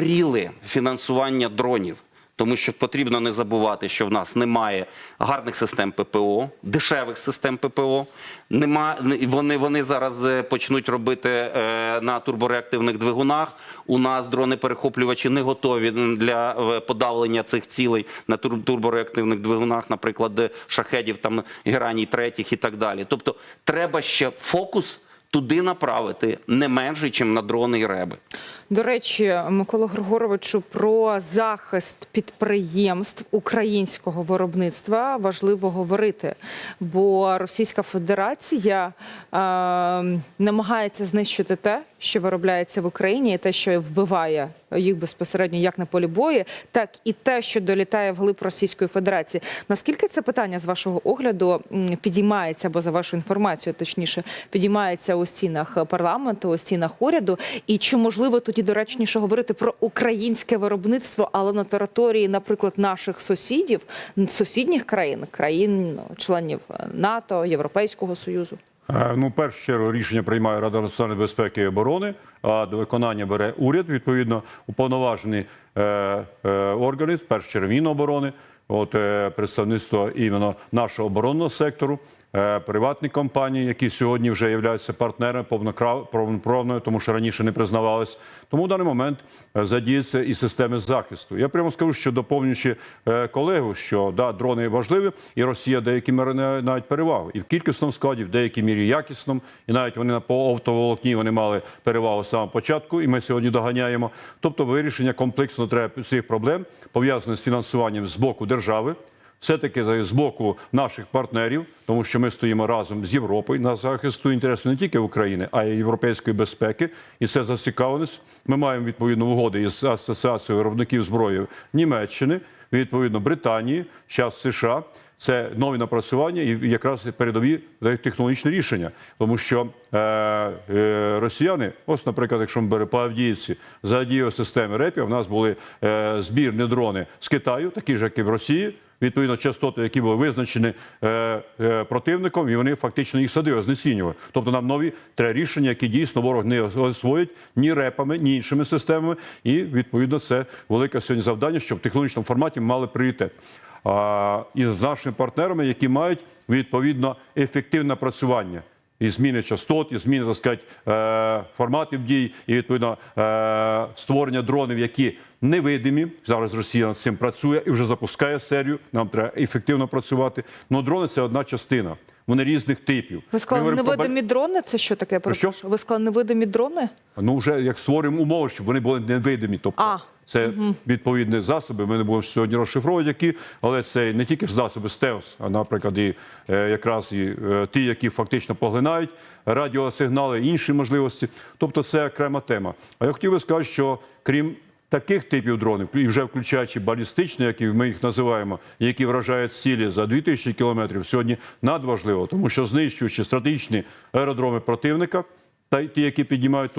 перегріли фінансування дронів. Тому що потрібно не забувати, що в нас немає гарних систем ППО, дешевих систем ППО. Нема, вони, вони зараз е, почнуть робити е, на турбореактивних двигунах. У нас дрони-перехоплювачі не готові для е, подавлення цих цілей на тур- турбореактивних двигунах, наприклад, шахедів, там гераній третіх і так далі. Тобто, треба ще фокус туди направити не менше, ніж на дрони і реби. До речі, Микола Григоровичу, про захист підприємств українського виробництва важливо говорити, бо Російська Федерація е, намагається знищити те, що виробляється в Україні, і те, що вбиває їх безпосередньо як на полі бою, так і те, що долітає вглиб Російської Федерації. Наскільки це питання з вашого огляду підіймається, або за вашу інформацію, точніше, підіймається у стінах парламенту, у стінах уряду, і чи можливо тоді доречніше говорити про українське виробництво, але на території, наприклад, наших сусідів, сусідніх країн, країн ну, членів НАТО, Європейського союзу? Е, Ну, першу чергу рішення приймає Рада національної безпеки і оборони, а до виконання бере уряд, відповідно, уповноважені е, е, органи, першу чергу Міноборони, от е, представництво іменно нашого оборонного сектору, приватні компанії, які сьогодні вже являються партнерами повноправною, тому що раніше не признавались. Тому в даний момент е, задіються і системи захисту. Я прямо скажу, що доповнюючи е, колегу, що да, дрони важливі, і Росія деякі міри навіть перевагу. І в кількісному складі, в деякій мірі якісному, і навіть вони на автоволокні вони мали перевагу з початку, і ми сьогодні доганяємо. Тобто вирішення комплексно треба цих проблем пов'язаних з фінансуванням з боку держави. Все-таки з боку наших партнерів, тому що ми стоїмо разом з Європою на захисту інтересу не тільки України, а й європейської безпеки. І це зацікавленість. Ми маємо відповідну угоди із асоціацією виробників зброї Німеччини, відповідно Британії, зараз США. Це нові напрацювання і якраз передові технологічні рішення, тому що е, е, росіяни, ось, наприклад, якщо ми беремо по Авдіївці, задіяли системи РЕПів, у нас були е, збірні дрони з Китаю, такі ж, як і в Росії. Відповідно, частоти, які були визначені е, е, противником, і вони фактично їх садили, знецінювали. Тобто нам нові треба рішення, які дійсно ворог не освоїть ні репами, ні іншими системами. І відповідно це велике сьогодні завдання, щоб в технологічному форматі мали пріоритет. А, і з нашими партнерами, які мають відповідно ефективне напрацювання. І зміни частот, і зміни так сказати, е, форматів дій, і відповідно е, створення дронів, які невидимі. Зараз Росія над цим працює і вже запускає серію. Нам треба ефективно працювати. Ну дрони це одна частина. Вони різних типів. Ви сказали, говоримо про невидимі дрони? Це що таке? Про що? Ви сказали, невидимі дрони? Ну вже як створюємо умови, щоб вони були невидимі. Тобто А, це відповідні засоби. Ми не будемо сьогодні розшифровувати, які, але це не тільки ж засоби стелс, а наприклад, і е, якраз і е, ті, які фактично поглинають радіосигнали, інші можливості. Тобто, це окрема тема. А я хотів би сказати, що крім Таких типів дронів, і вже включаючи балістичні, які ми їх називаємо, які вражають цілі за 2000 кілометрів, сьогодні надважливо, тому що знищуючи стратегічні аеродроми противника, та й ті, які піднімають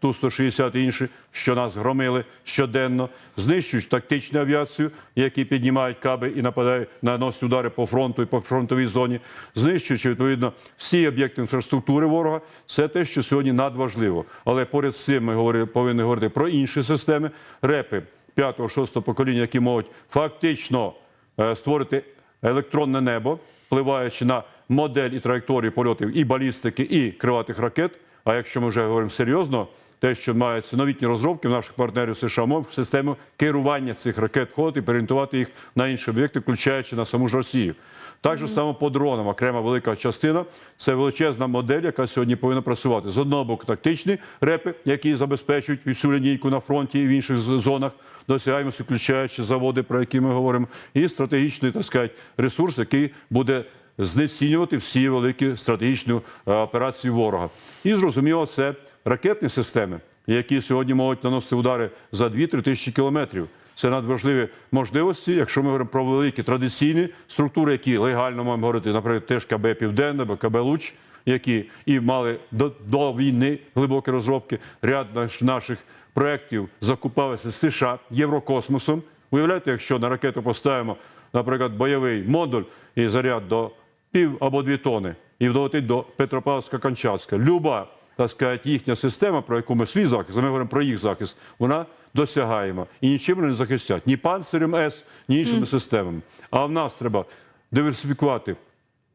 Ту-95, Ту-160 і інші, що нас громили щоденно, знищують тактичну авіацію, які піднімають каби і нападають, наносять удари по фронту і по фронтовій зоні, знищуючи відповідно всі об'єкти інфраструктури ворога. Це те, що сьогодні надважливо. Але поряд з цим ми говорили, повинні говорити про інші системи репи 5-6 покоління, які можуть фактично е, створити електронне небо, впливаючи на модель і траєкторію польотів і балістики, і крилатих ракет. А якщо ми вже говоримо серйозно, те, що маються новітні розробки в наших партнерів США, можуть в систему керування цих ракет входити і переорієнтувати їх на інші об'єкти, включаючи на саму ж Росію. Так же само по дронам, окрема велика частина це величезна модель, яка сьогодні повинна працювати. З одного боку, тактичні репи, які забезпечують всю лінійку на фронті і в інших зонах, досягаємося, включаючи заводи, про які ми говоримо, і стратегічний так сказати, ресурс, який буде знецінювати всі великі стратегічні операції ворога. І зрозуміло, це ракетні системи, які сьогодні можуть наносити удари за 2-3 тисячі кілометрів. Це надважливі можливості, якщо ми говоримо про великі традиційні структури, які легально маємо говорити, наприклад, теж КБ Південне, КБ Луч, які і мали до, до війни глибокі розробки. Ряд наш, наших проєктів закупалися з США Єврокосмосом. Уявляєте, якщо на ракету поставимо, наприклад, бойовий модуль і заряд до пів або дві тони, і долетить до Петропавловська-Камчатська. Люба, так сказати, їхня система, про яку ми свій захист, ми говоримо про їх захист, вона досягаємо. І нічим вони не захистять ні панцирем С, ні іншими системами. А в нас треба диверсифікувати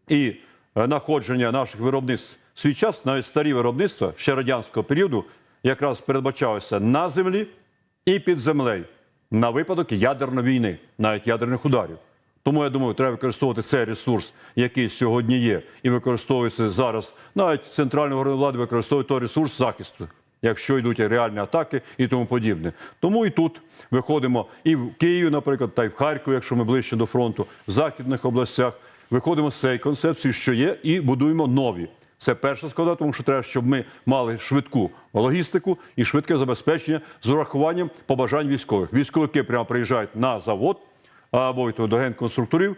і е, находження наших виробництв. Свій час навіть старі виробництва ще радянського періоду якраз передбачалося на землі і під землею на випадок ядерної війни, навіть ядерних ударів. Тому я думаю, треба використовувати цей ресурс, який сьогодні є, і використовується зараз. Навіть центральні органи влади використовують той ресурс захисту, якщо йдуть реальні атаки і тому подібне. Тому і тут виходимо і в Києві, наприклад, та й в Харкові, якщо ми ближче до фронту, в західних областях. Виходимо з цієї концепції, що є, і будуємо нові. Це перша складова, тому що треба, щоб ми мали швидку логістику і швидке забезпечення з урахуванням побажань військових. Військовики прямо приїжджають на завод або то до генконструкторів, е,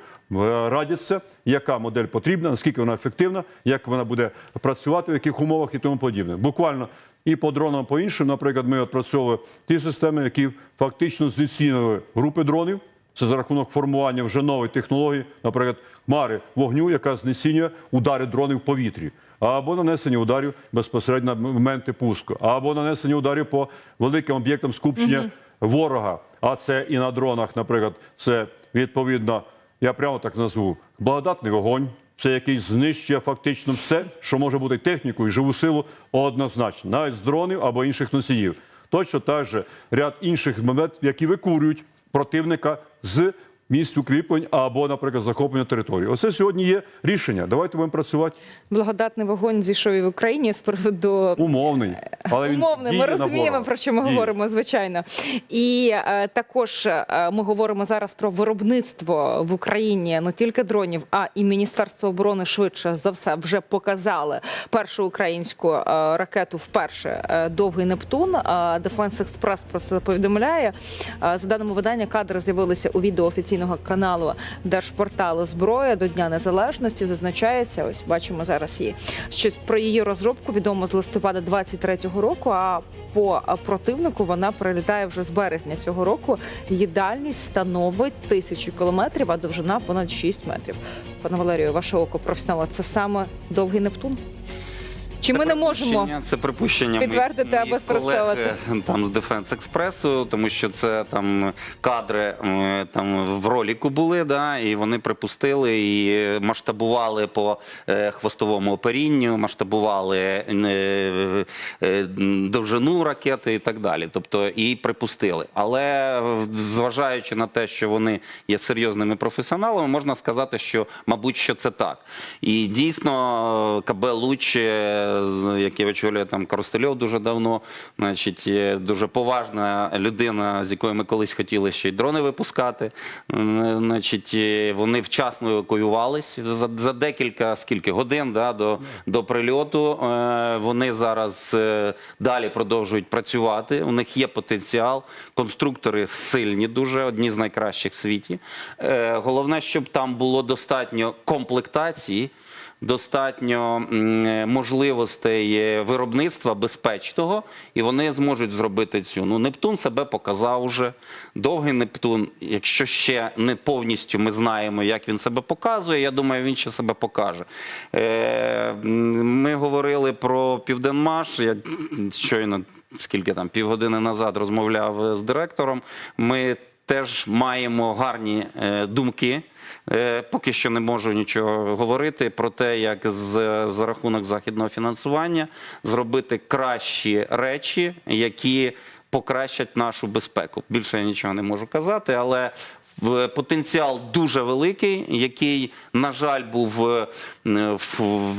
радяться, яка модель потрібна, наскільки вона ефективна, як вона буде працювати, в яких умовах і тому подібне. Буквально і по дронам, по іншим, наприклад, ми відпрацьовували ті системи, які фактично знецінили групи дронів. Це за рахунок формування вже нової технології, наприклад, хмари вогню, яка знецінює удари дронів в повітрі, або нанесення ударів безпосередньо на моменти пуску, або нанесення ударів по великим об'єктам скупчення ворога. А це і на дронах, наприклад, це відповідно, я прямо так назву, благодатний вогонь. Це який знищує фактично все, що може бути технікою, живу силу однозначно, навіть з дронів або інших носіїв. Точно так же ряд інших моментів, які викурюють противника з місць укріплень або, наприклад, захоплення території. Оце сьогодні є рішення. Давайте будемо працювати Благодатний вогонь зійшов і в Україні з приводу умовний, але він Умовно, ми розуміємо, про що ми Діє. говоримо, звичайно. І е, також е, ми говоримо зараз про виробництво в Україні не тільки дронів, а і Міністерство оборони швидше за все вже показали першу українську е, ракету вперше е, довгий Нептун. Е, Defense Express про це повідомляє. Е, за даними видання, кадри з'явилися у відео офіційного каналу Держпорталу Зброя до Дня Незалежності. Зазначається, ось бачимо зараз її. Що про її розробку відомо з листопада 23-го року. А по противнику вона прилітає вже з березня цього року. Її дальність становить тисячу кілометрів, а довжина понад 6 метрів. Пане Валерію, ваше око професіонала, це саме довгий Нептун? Чи Це ми не можемо? Це припущення підтвердити або е, там з Дефенс Експресу, тому що це там кадри там в роліку були, да, і вони припустили і масштабували по е, хвостовому оперінню, масштабували е, е, довжину ракети і так далі. Тобто і припустили. Але зважаючи на те, що вони є серйозними професіоналами, можна сказати, що мабуть, що це так. І дійсно КБ Луч, яке очолює там Коростельов дуже давно, значить, дуже поважна людина, з якою ми колись хотіли ще й дрони випускати. Значить, е, вони вчасно евакуювались за, за декілька скільки годин да, до, до прильоту. Е, Вони зараз е, далі продовжують працювати. У них є потенціал. Конструктори сильні, дуже одні з найкращих в світі. Головне, щоб там було достатньо комплектації достатньо можливостей е, виробництва безпечного, і вони зможуть зробити цю. Ну, Нептун себе показав уже. Довгий Нептун, якщо ще не повністю ми знаємо, як він себе показує, я думаю, він ще себе покаже. Е, ми говорили про Південмаш. Я щойно скільки там півгодини назад розмовляв е, з директором. Ми теж маємо гарні е, думки. Е, Поки що не можу нічого говорити про те, як з, за рахунок західного фінансування зробити кращі речі, які покращать нашу безпеку. Більше я нічого не можу казати, але потенціал дуже великий, який, на жаль, був е,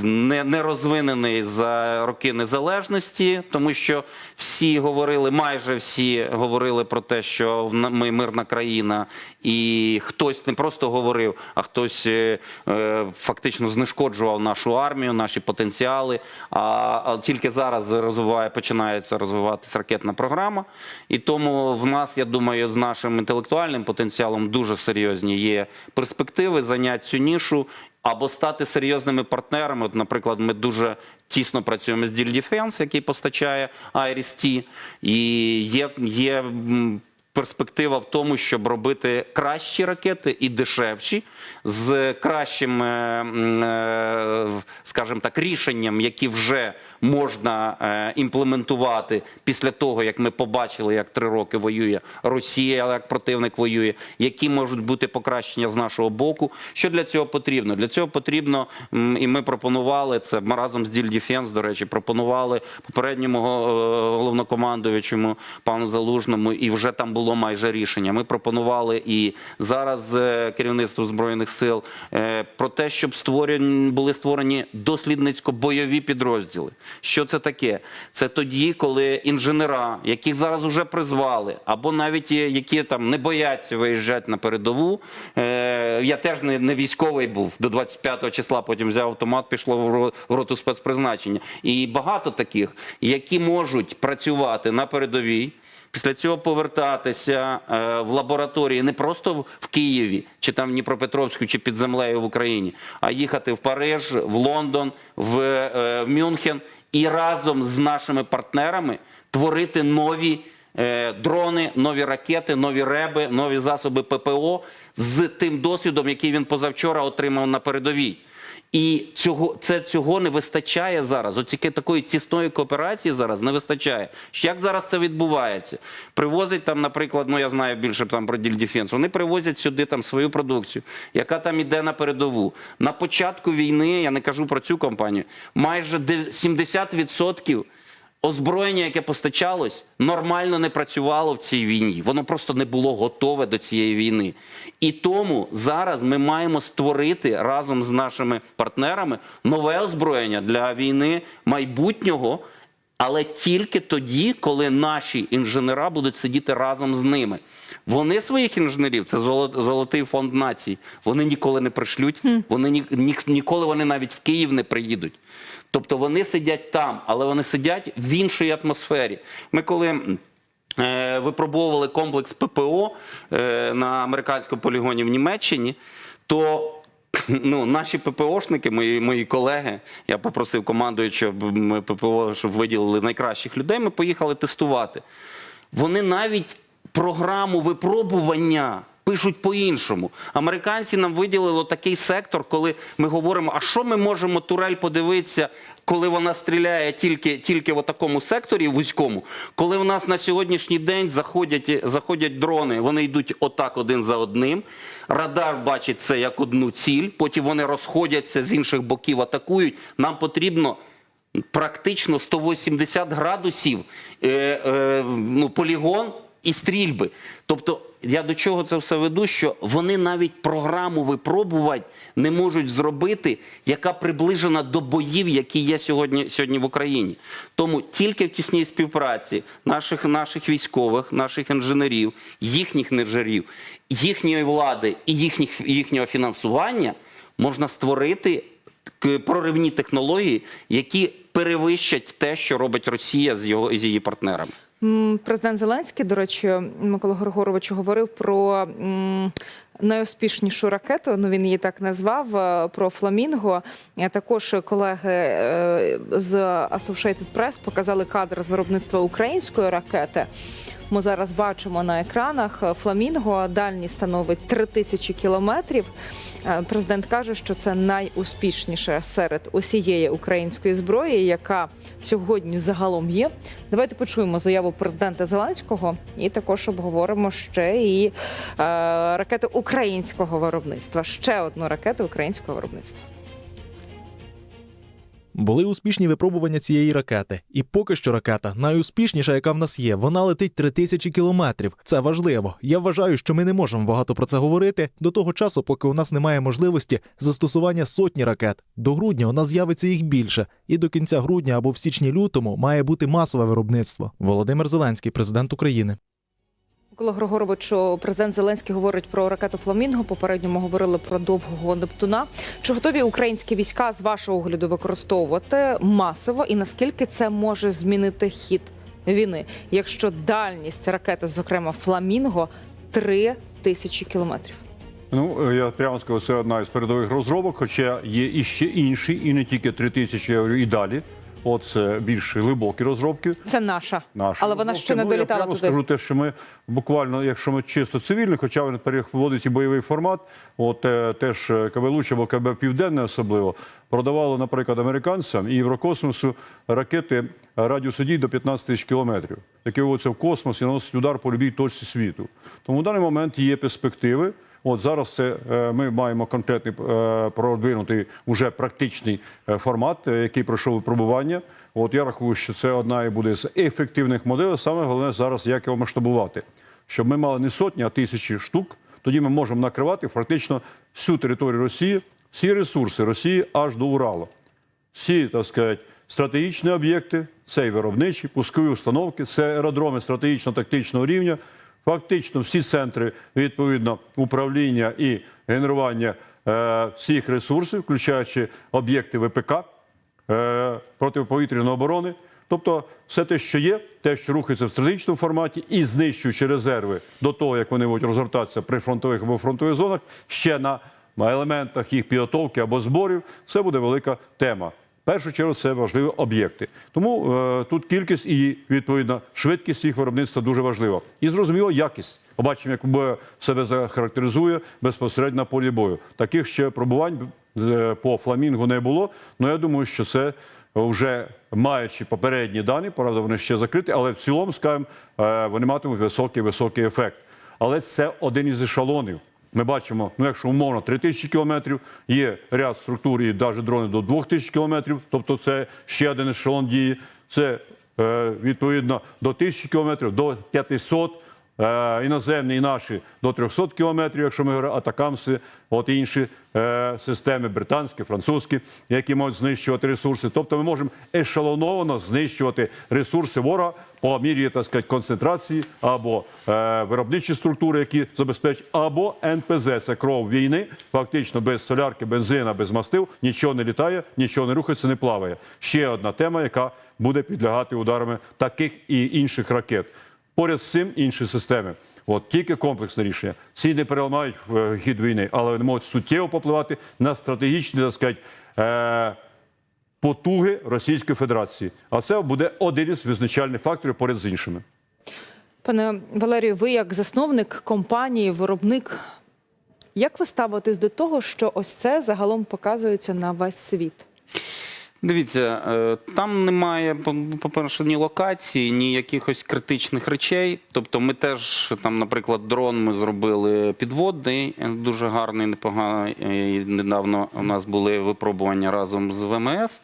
не, не розвинений за роки незалежності, тому що всі говорили, майже всі говорили про те, що ми мирна країна, і хтось не просто говорив, а хтось е, е, фактично знешкоджував нашу армію, наші потенціали. А тільки зараз розвиває, починається розвиватися ракетна програма. І тому в нас, я думаю, з нашим інтелектуальним потенціалом дуже серйозні є перспективи зайняти цю нішу. Або стати серйозними партнерами. От, наприклад, ми дуже тісно працюємо з Deal Defense, який постачає Iris-T, і є, є перспектива в тому, щоб робити кращі ракети і дешевші, з кращим, е, е, скажімо так, рішенням, які вже можна е, імплементувати після того, як ми побачили, як три роки воює Росія, як противник воює, які можуть бути покращення з нашого боку. Що для цього потрібно? Для цього потрібно, і ми пропонували це ми разом з Діль Дефенс, до речі, пропонували попередньому е, головнокомандуючому пану Залужному, і вже там було майже рішення. Ми пропонували і зараз е, керівництво збройних сил про те, щоб створені були створені дослідницько-бойові підрозділи. Що це таке? Це тоді, коли інженера, яких зараз вже призвали, або навіть які там не бояться виїжджати на передову. Е, я теж не, не військовий був до 25 числа. Потім взяв автомат, пішло в роту спецпризначення. І багато таких, які можуть працювати на передовій. Після цього повертатися е, в лабораторії не просто в- Києві, чи там в Дніпропетровську, чи під землею в Україні, а їхати в Париж, в Лондон, в, е, в Мюнхен і разом з нашими партнерами творити нові е, дрони, нові ракети, нові реби, нові засоби ППО з тим досвідом, який він позавчора отримав на передовій. І цього це цього не вистачає зараз. Оці такої тісної кооперації зараз не вистачає. Як зараз це відбувається? Привозять там, наприклад, ну я знаю більше там про Дільдіфенс. Вони привозять сюди там свою продукцію, яка там іде на передову. На початку війни, я не кажу про цю компанію, майже де- 70% озброєння, яке постачалось, нормально не працювало в цій війні. Воно просто не було готове до цієї війни. І тому зараз ми маємо створити разом з нашими партнерами нове озброєння для війни майбутнього. Але тільки тоді, коли наші інженера будуть сидіти разом з ними. Вони своїх інженерів, це золо- золотий фонд нації. Вони ніколи не пришлють, вони ні, ні, ніколи вони навіть в Київ не приїдуть. Тобто вони сидять там, але вони сидять в іншій атмосфері. Ми коли. е, Випробовували комплекс ППО е, на американському полігоні в Німеччині, то ну, наші ППОшники, мої, мої колеги, я попросив командуючого ми ППО, щоб виділили найкращих людей. Ми поїхали тестувати. Вони навіть програму випробування пишуть по-іншому. Американці нам виділили такий сектор, коли ми говоримо, а що ми можемо турель подивитися, коли вона стріляє тільки, тільки в такому секторі вузькому, коли в нас на сьогоднішній день заходять, заходять дрони, вони йдуть отак один за одним. Радар бачить це як одну ціль, потім вони розходяться з інших боків, атакують. Нам потрібно практично 180 градусів е, е, ну, полігон і стрільби. Тобто, я до чого це все веду, що вони навіть програму випробувань не можуть зробити, яка приближена до боїв, які є сьогодні, сьогодні в Україні. Тому тільки в тісній співпраці наших, наших військових, наших інженерів, їхніх інженерів, їхньої влади і їхніх, їхнього фінансування можна створити проривні технології, які перевищать те, що робить Росія з його з її партнерами. Президент Зеленський, до речі, Микола Григорович говорив про найуспішнішу ракету. Ну він її так назвав е, про Фламінго. Е, Також колеги е, з Associated Press показали кадр з виробництва української ракети. Ми зараз бачимо на екранах Фламінго. Дальність становить 3000 кілометрів. Президент каже, що це найуспішніше серед усієї української зброї, яка сьогодні загалом є. Давайте почуємо заяву президента Зеленського і також обговоримо ще і е, ракети українського виробництва. Ще одну ракету українського виробництва. Були успішні випробування цієї ракети, і поки що ракета найуспішніша, яка в нас є. Вона летить 3000 кілометрів. Це важливо. Я вважаю, що ми не можемо багато про це говорити до того часу, поки у нас немає можливості застосування сотні ракет. До грудня у нас з'явиться їх більше, і до кінця грудня або в січні-лютому має бути масове виробництво. Володимир Зеленський, президент України. Микола Григоровичу, президент Зеленський говорить про ракету Фламінго. Попередньо ми говорили про довгого Нептуна. Чи готові українські війська з вашого огляду використовувати масово, і наскільки це може змінити хід війни, якщо дальність ракети, зокрема Фламінго, 3 тисячі кілометрів? Ну, е, я прямо скажу, це одна із передових розробок, хоча є і ще інші, і не тільки 3 тисячі, я говорю, і далі. От це більш глибокі розробки. Це наша, Наша але вона ще не. Ну, долітала я прямо туди. скажу те, що ми буквально, якщо ми чисто цивільні, хоча він переводить і бойовий формат, от е, теж е, КБ Луч або КБ Південне особливо продавало, наприклад, американцям і Єврокосмосу ракети радіусу дій до 15 тисяч кілометрів, які виводяться в космос і наносять удар по любій точці світу. Тому в даний момент є перспективи. От зараз це е, ми маємо конкретний е, продвинутий уже практичний е, формат, який пройшов випробування. От я рахую, що це одна і буде з ефективних моделей. Саме головне зараз, як його масштабувати, щоб ми мали не сотні, а тисячі штук. Тоді ми можемо накривати фактично всю територію Росії, всі ресурси Росії аж до Уралу. Всі, так сказати, стратегічні об'єкти, це і виробничі, пускові установки, це аеродроми стратегічно-тактичного рівня. Фактично всі центри відповідно управління і генерування е, всіх ресурсів, включаючи об'єкти ВПК, е, протиповітряної оборони. Тобто, все те, що є, те, що рухається в стратегічному форматі, і знищуючи резерви до того, як вони будуть розгортатися при фронтових або фронтових зонах, ще на елементах їх підготовки або зборів, це буде велика тема. Першу чергу це важливі об'єкти. Тому е, тут кількість і відповідно швидкість їх виробництва дуже важлива. І зрозуміло якість. Побачимо, як БО себе захарактеризує безпосередньо на полі бою. Таких ще пробувань е, по фламінгу не було. але я думаю, що це вже маючи попередні дані, правда, вони ще закриті, але в цілому, скажімо, е, вони матимуть високий високий ефект. Але це один із ешелонів. Ми бачимо, ну якщо умовно 3 тисячі кілометрів, є ряд структур і навіть дрони до 2 тисяч кілометрів, тобто це ще один ешелон дії. Це е, відповідно до тисячі кілометрів, до 500, е, іноземні і наші до 300 кілометрів, якщо ми говоримо атакамси, от інші е, системи британські, французькі, які можуть знищувати ресурси. Тобто ми можемо ешелоновано знищувати ресурси ворога по мірі так сказати, концентрації або е, виробничі структури, які забезпечують, або НПЗ це кров війни. Фактично без солярки, бензина, без мастил нічого не літає, нічого не рухається, не плаває. Ще одна тема, яка буде підлягати ударами таких і інших ракет. Поряд з цим інші системи. От тільки комплексне рішення. Ці не переламають е, хід війни, але вони можуть суттєво попливати на стратегічні, так сказати, е, потуги Російської Федерації. А це буде один із визначальних факторів поряд з іншими. Пане Валерію, ви як засновник компанії, виробник, як ви ставитесь до того, що ось це загалом показується на весь світ? Дивіться, е, там немає, по- по-перше, ні локації, ні якихось критичних речей. Тобто, ми теж там, наприклад, дрон ми зробили підводний, е, дуже гарний, непоганий. І Недавно у нас були випробування разом з ВМС.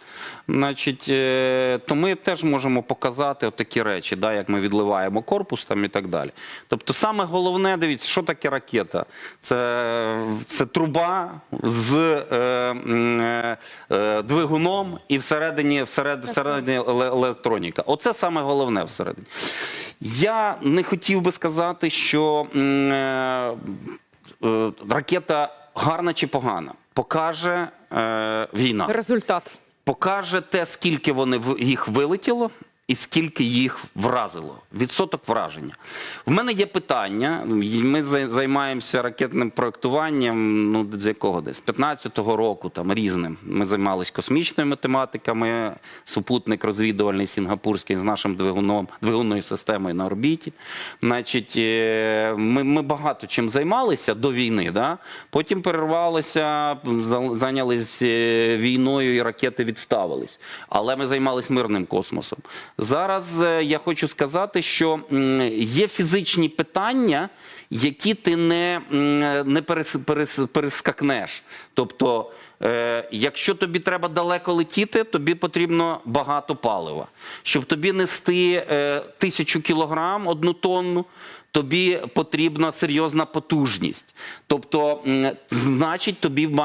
Значить, е, то ми теж можемо показати такі речі, да, як ми відливаємо корпус там і так далі. Тобто, саме головне, дивіться, що таке ракета? Це, це труба з е, е, е, двигуном і всередині, всеред, всередині електроніка. Оце саме головне всередині. Я не хотів би сказати, що е, е, ракета гарна чи погана. Покаже е, війна Результат. покаже те, скільки вони їх вилетіло. І скільки їх вразило, відсоток враження. В мене є питання. Ми займаємося ракетним проектуванням. Ну з якого десь 15-го року, там різним. Ми займалися космічною математиками, супутник розвідувальний сінгапурський з нашим двигуном, двигунною системою на орбіті. Значить, е, ми, ми багато чим займалися до війни. Да? Потім перервалися, за- зайнялись е, війною і ракети відставились. Але ми займалися мирним космосом. Зараз е, я хочу сказати, що є фізичні питання, які ти не, не перес, перес, перескакнеш. Тобто, е, якщо тобі треба далеко летіти, тобі потрібно багато палива. Щоб тобі нести е, тисячу кілограм, одну тонну, тобі потрібна серйозна потужність. Тобто, значить, тобі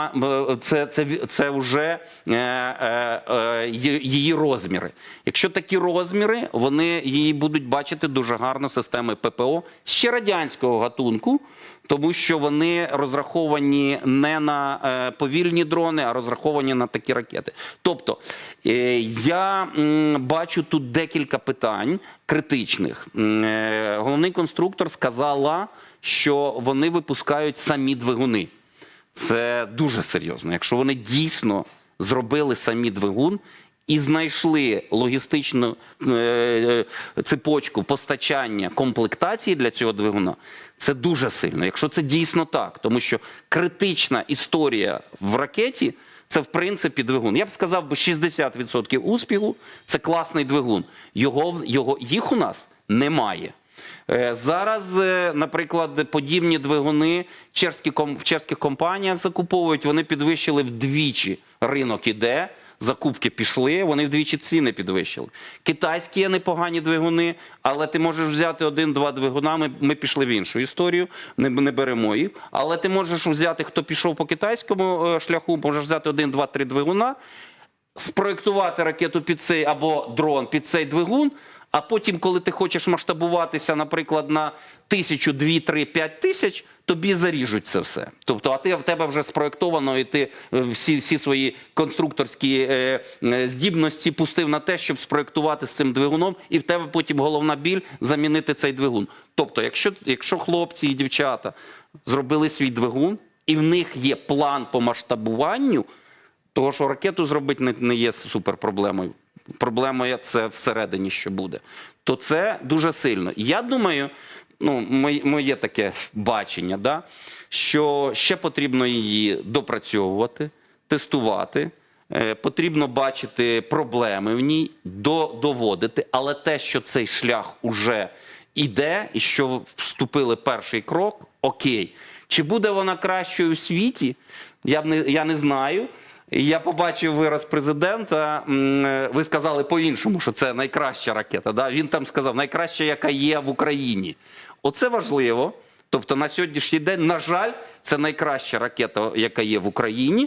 це, це, це вже е, е, е, її розміри. Якщо такі розміри, вони її будуть бачити дуже гарно системи ППО ще радянського гатунку. Тому що вони розраховані не на е, повільні дрони, а розраховані на такі ракети. Тобто е, я бачу тут декілька питань критичних. Е, Головний конструктор сказала, що вони випускають самі двигуни. Це дуже серйозно. Якщо вони дійсно зробили самі двигун і знайшли логістичну е, е, цепочку постачання комплектації для цього двигуна, це дуже сильно. Якщо це дійсно так, тому що критична історія в ракеті. Це в принципі двигун. Я б сказав, би 60% успіху це класний двигун. Його, його, їх у нас немає. Е, Зараз, наприклад, подібні двигуни в чешських компаніях закуповують, вони підвищили вдвічі. Ринок іде, закупки пішли, вони вдвічі ціни підвищили. Китайські є непогані двигуни, але ти можеш взяти один-два двигуна. Ми, ми пішли в іншу історію, не, не беремо їх. Але ти можеш взяти, хто пішов по китайському е, шляху, можеш взяти один, два, три двигуна, спроектувати ракету під цей або дрон під цей двигун. А потім, коли ти хочеш масштабуватися, наприклад, на тисячу, дві, три, п'ять тисяч, тобі заріжуть це все. Тобто, а ти в тебе вже спроектовано, і ти е, всі, всі свої конструкторські е, е, здібності пустив на те, щоб спроектувати з цим двигуном, і в тебе потім головна біль замінити цей двигун. Тобто, якщо, якщо хлопці і дівчата зробили свій двигун, і в них є план по масштабуванню, того, що ракету зробити не, не є суперпроблемою. Проблема це всередині, що буде. То це дуже сильно. Я думаю, ну, моє, таке бачення, да, що ще потрібно її допрацьовувати, тестувати. Е, потрібно бачити проблеми в ній, до, доводити, але те, що цей шлях уже іде, і що вступили перший крок, окей. Чи буде вона кращою у світі? Я б не я не знаю. Я побачив вираз президента. е, Ви сказали по-іншому, що це найкраща ракета. Да? Він там сказав, найкраща, яка є в Україні. Оце важливо. Тобто на сьогоднішній день, на жаль, це найкраща ракета, яка є в Україні.